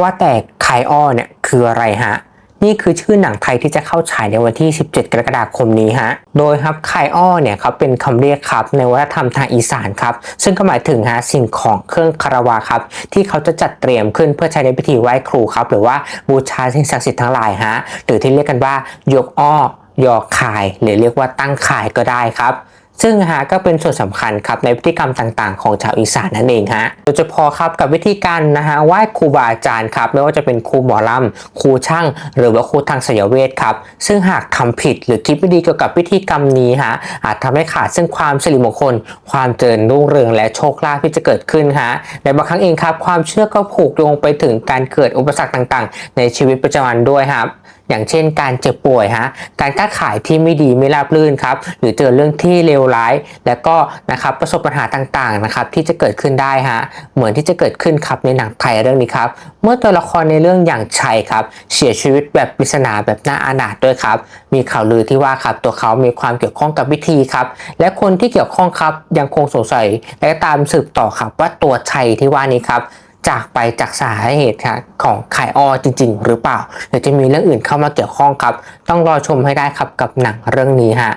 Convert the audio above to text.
ว่าแต่ไคอ้อเนี่ยคืออะไรฮะ นี่คือชื่อหนังไทยที่จะเข้าฉายในวันที่ 17 กรกฎาคมนี้ฮะ โดยครับไคอ้อเนี่ยเขาเป็นคำเรียกครับในวัฒนธรรมทางอีสานครับ ซึ่งก็หมายถึงฮะสิ่งของเครื่องคารวะครับ ที่เขาจะจัดเตรียมขึ้นเพื่อใช้ในพิธีไหว้ครูครับ หรือว่าบูชาสิ่งศักดิ์สิทธิ์ทั้งหลายฮะ หรือที่เรียกกันว่ายกอ้อยอคาย หรือเรียกว่าตั้งขายก็ได้ครับ ซึ่งฮะก็เป็นส่วนสำคัญครับในพิธีกรรมต่างๆ ของชาวอีสานนั่นเองฮะโดยเฉพาะครับกับวิธีการนะฮะไหว้ครูบาอาจารย์ครับไม่ว่าจะเป็นครูหมอลำครูช่าง หรือว่าครูทางศิลเวชครับซึ่งหากทำผิดหรือคิดไม่ดีเกี่ยวกับพิธีกรรมนี้ฮะอาจทำให้ขาดซึ่งความสิริมงคล ความเจริญรุ่งเรืองและโชคลาภที่จะเกิดขึ้นฮะในบางครั้งเองครับความเชื่อก็ผูกโยงไปถึงการเกิดอุปสรรคต่างๆ ในชีวิตประจำวันด้วยครับ อย่างเช่นการเจ็บป่วยฮะการค้าขายที่ไม่ดีไม่ราบรื่นครับหรือเจอเรื่องที่เลวร้าย แล้วก็นะครับประสบปัญหาต่างๆนะครับที่จะเกิดขึ้นได้ฮะเหมือนที่จะเกิดขึ้นครับในหนังไทยเรื่องนี้ครับเมื่อตัวละครในเรื่องอย่างชัยครับเสียชีวิตแบบปริศนาแบบน่าอานาถด้วยครับมีข่าวลือที่ว่าครับตัวเขามีความเกี่ยวข้องกับวิธีครับและคนที่เกี่ยวข้องครับยังคงสงสัยและตามสืบต่อครับว่าตัวชัยที่ว่านี้ครับ จากไปจากสาเหตุครับของไข่อ้อจริง ๆ หรือเปล่าหรือจะมีเรื่องอื่นเข้ามาเกี่ยวข้องครับ ต้องรอชมให้ได้ครับกับหนังเรื่องนี้ฮะ